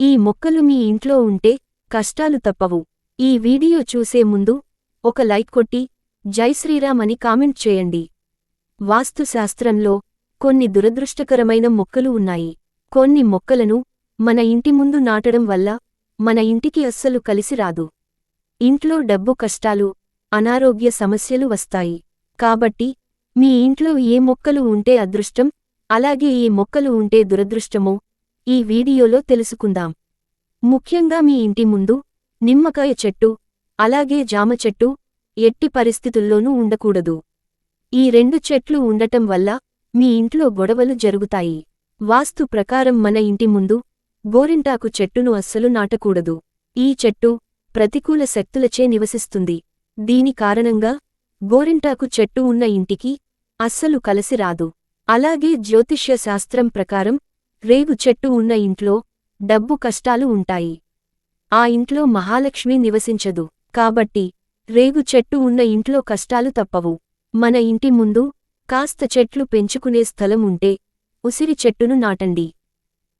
ఈ మొక్కలు మీ ఇంట్లో ఉంటే కష్టాలు తప్పవు. ఈ వీడియో చూసే ముందు ఒక లైక్ కొట్టి జై శ్రీరామ్ అని కామెంట్ చేయండి. వాస్తుశాస్త్రంలో కొన్ని దురదృష్టకరమైన మొక్కలు ఉన్నాయి. కొన్ని మొక్కలను మన ఇంటి ముందు నాటడం వల్ల మన ఇంటికి అస్సలు కలిసి రాదు. ఇంట్లో డబ్బు కష్టాలు అనారోగ్య సమస్యలు వస్తాయి. కాబట్టి మీ ఇంట్లో ఏ మొక్కలు ఉంటే అదృష్టం అలాగే ఏ మొక్కలు ఉంటే దురదృష్టమో ఈ వీడియోలో తెలుసుకుందాం. ముఖ్యంగా మీ ఇంటి ముందు నిమ్మకాయ చెట్టు అలాగే జామ చెట్టు ఎట్టి పరిస్థితుల్లోనూ ఉండకూడదు. ఈ రెండు చెట్లు ఉండటం వల్ల మీ ఇంట్లో గొడవలు జరుగుతాయి. వాస్తు ప్రకారం మన ఇంటి ముందు గోరింటాకు చెట్టును అస్సలు నాటకూడదు. ఈ చెట్టు ప్రతికూల శక్తులచే నివసిస్తుంది. దీని కారణంగా గోరింటాకు చెట్టు ఉన్న ఇంటికి అస్సలు కలసి రాదు. అలాగే జ్యోతిష్య శాస్త్రం ప్రకారం రేగు చెట్టు ఉన్న ఇంట్లో డబ్బు కష్టాలు ఉంటాయి. ఆ ఇంట్లో మహాలక్ష్మి నివసించదు. కాబట్టి రేగు చెట్టు ఉన్న ఇంట్లో కష్టాలు తప్పవు. మన ఇంటి ముందు కాస్త చెట్లు పెంచుకునే స్థలం ఉంటే ఉసిరి చెట్టును నాటండి.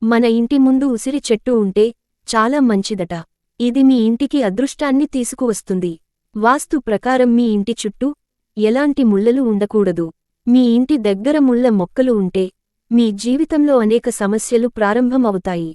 మన ఇంటి ముందు ఉసిరి చెట్టు ఉంటే చాలా మంచిదట. ఇది మీ ఇంటికి అదృష్టాన్ని తీసుకువస్తుంది. వాస్తు ప్రకారం మీ ఇంటి చుట్టూ ఎలాంటి ముళ్ళలు ఉండకూడదు. మీ ఇంటి దగ్గర ముళ్ళ మొక్కలు ఉంటే మీ జీవితంలో అనేక సమస్యలు ప్రారంభమవుతాయి.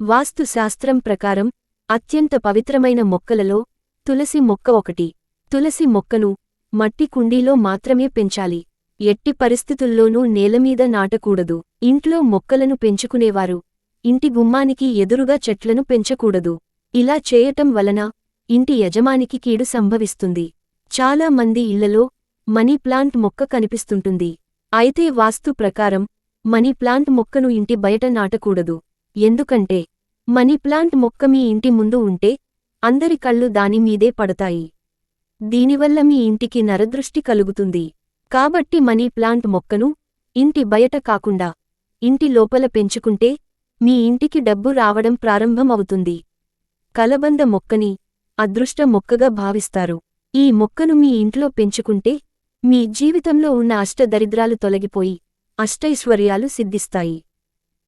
వాస్తుశాస్త్రం ప్రకారం అత్యంత పవిత్రమైన మొక్కలలో తులసి మొక్క ఒకటి. తులసి మొక్కను మట్టి కుండీలో మాత్రమే పెంచాలి. ఎట్టి పరిస్థితుల్లోనూ నేలమీద నాటకూడదు. ఇంట్లో మొక్కలను పెంచుకునేవారు. ఇంటి గుమ్మానికి ఎదురుగా చెట్లను పెంచకూడదు. ఇలా చేయటం వలన ఇంటి యజమానికి కీడు సంభవిస్తుంది. చాలా మంది ఇళ్ళలో మనీ ప్లాంట్ మొక్క కనిపిస్తుంటుంది. అయితే వాస్తు ప్రకారం మనీ ప్లాంట్ మొక్కను ఇంటి బయట నాటకూడదు. ఎందుకంటే మనీ ప్లాంట్ మొక్క మీ ఇంటి ముందు ఉంటే అందరి కళ్ళు దానిమీదే పడతాయి. దీనివల్ల మీ ఇంటికి నరదృష్టి కలుగుతుంది. కాబట్టి మనీ ప్లాంట్ మొక్కను ఇంటి బయట కాకుండా ఇంటి లోపల పెంచుకుంటే మీ ఇంటికి డబ్బు రావడం ప్రారంభమవుతుంది. కలబంద మొక్కని అదృష్ట మొక్కగా భావిస్తారు. ఈ మొక్కను మీ ఇంట్లో పెంచుకుంటే మీ జీవితంలో ఉన్న అష్టదరిద్రాలు తొలగిపోయి అష్టైశ్వర్యాలు సిద్ధిస్తాయి.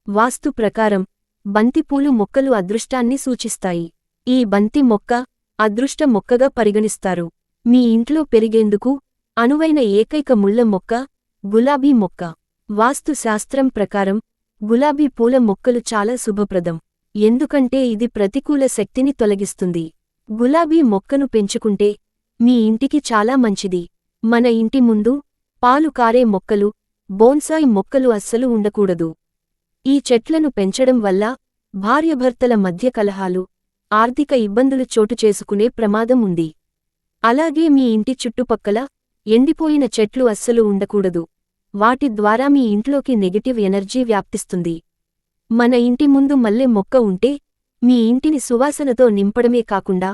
వాస్తు ప్రకారం బంతిపూలు మొక్కలు అదృష్టాన్ని సూచిస్తాయి. ఈ బంతి మొక్క అదృష్ట మొక్కగా పరిగణిస్తారు. మీ ఇంట్లో పెరిగేందుకు అనువైన ఏకైక ముళ్ళ మొక్క గులాబీ మొక్క. వాస్తు శాస్త్రం ప్రకారం గులాబీ పూల మొక్కలు చాలా శుభప్రదం. ఎందుకంటే ఇది ప్రతికూల శక్తిని తొలగిస్తుంది. గులాబీ మొక్కను పెంచుకుంటే మీ ఇంటికి చాలా మంచిది. మన ఇంటి ముందు పాలు కారే మొక్కలు బోన్సాయి మొక్కలు అస్సలు ఉండకూడదు. ఈ చెట్లను పెంచడం వల్ల భార్యభర్తల మధ్య కలహాలు ఆర్థిక ఇబ్బందులు చోటు చేసుకునే ప్రమాదం ఉంది. అలాగే మీ ఇంటి చుట్టుపక్కల ఎండిపోయిన చెట్లు అస్సలు ఉండకూడదు. వాటి ద్వారా మీ ఇంట్లోకి నెగటివ్ ఎనర్జీ వ్యాప్తిస్తుంది. మన ఇంటి ముందు మల్లె మొక్క ఉంటే మీ ఇంటిని సువాసనతో నింపడమే కాకుండా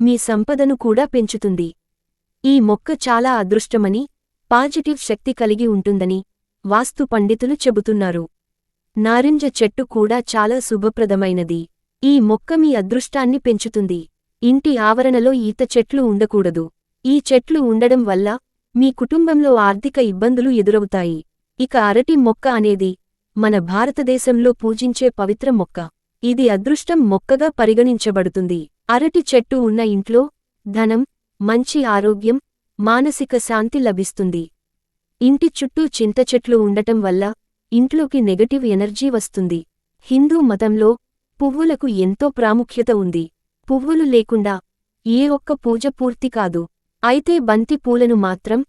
మీ సంపదను కూడా పెంచుతుంది. ఈ మొక్క చాలా అదృష్టమని పాజిటివ్ శక్తి కలిగి ఉంటుందని వాస్తు పండితులు చెబుతున్నారు. నారింజ చెట్టు కూడా చాలా శుభప్రదమైనది. ఈ మొక్క మీ అదృష్టాన్ని పెంచుతుంది. ఇంటి ఆవరణలో ఈత చెట్లు ఉండకూడదు. ఈ చెట్లు ఉండడం వల్ల మీ కుటుంబంలో ఆర్థిక ఇబ్బందులు ఎదురవుతాయి. ఇక అరటి మొక్క అనేది మన భారతదేశంలో పూజించే పవిత్ర మొక్క. ఇది అదృష్టం మొక్కగా పరిగణించబడుతుంది. అరటి చెట్టు ఉన్న ఇంట్లో ధనం మంచి ఆరోగ్యం మానసిక శాంతి లభిస్తుంది. ఇంటి చుట్టూ చింతచెట్లు ఉండటం వల్ల ఇంట్లోకి నెగటివ్ ఎనర్జీ వస్తుంది. హిందూ మతంలో పువ్వులకు ఎంతో ప్రాముఖ్యత ఉంది. పువ్వులు లేకుండా ఏ ఒక్క పూజ పూర్తి కాదు. అయితే బంతి పూలను మాత్రం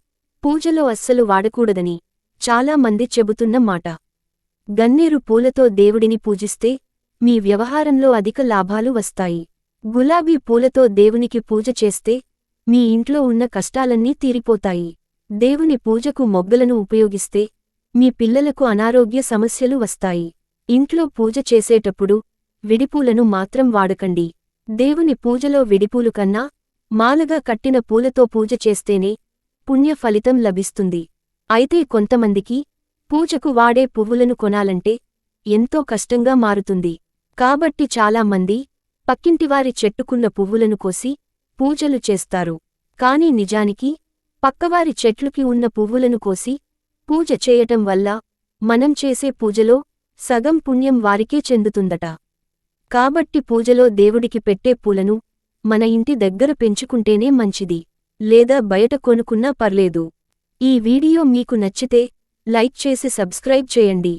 పూజలో అస్సలు వాడకూడదని చాలా మంది చెబుతున్న మాట. గన్నేరు పూలతో దేవుడిని పూజిస్తే మీ వ్యవహారంలో అధిక లాభాలు వస్తాయి. గులాబీ పూలతో దేవునికి పూజ చేస్తే మీ ఇంట్లో ఉన్న కష్టాలన్నీ తీరిపోతాయి. దేవుని పూజకు మొగ్గలను ఉపయోగిస్తే మీ పిల్లలకు అనారోగ్య సమస్యలు వస్తాయి. ఇంట్లో పూజ చేసేటప్పుడు విడిపూలను మాత్రం వాడకండి. దేవుని పూజలో విడిపూలు కన్నా మాలగా కట్టిన పూలతో పూజ చేస్తేనే పుణ్య ఫలితం లభిస్తుంది. అయితే కొంతమందికి పూజకు వాడే పువ్వులను కొనాలంటే ఎంతో కష్టంగా మారుతుంది. కాబట్టి చాలామంది పక్కింటివారి చెట్టుకున్న పువ్వులను కోసి పూజలు చేస్తారు. కాని నిజానికి పక్కవారి చెట్లుకి ఉన్న పువ్వులను కోసి పూజ చేయటం వల్ల మనం చేసే పూజలో సగం పుణ్యం వారికే చెందుతుందట. కాబట్టి పూజలో దేవుడికి పెట్టే పూలను మన ఇంటి దగ్గర పెంచుకుంటేనే మంచిది లేదా బయట కొనుకున్నా పర్లేదు. ఈ వీడియో మీకు నచ్చితే లైక్ చేసి సబ్స్క్రైబ్ చేయండి.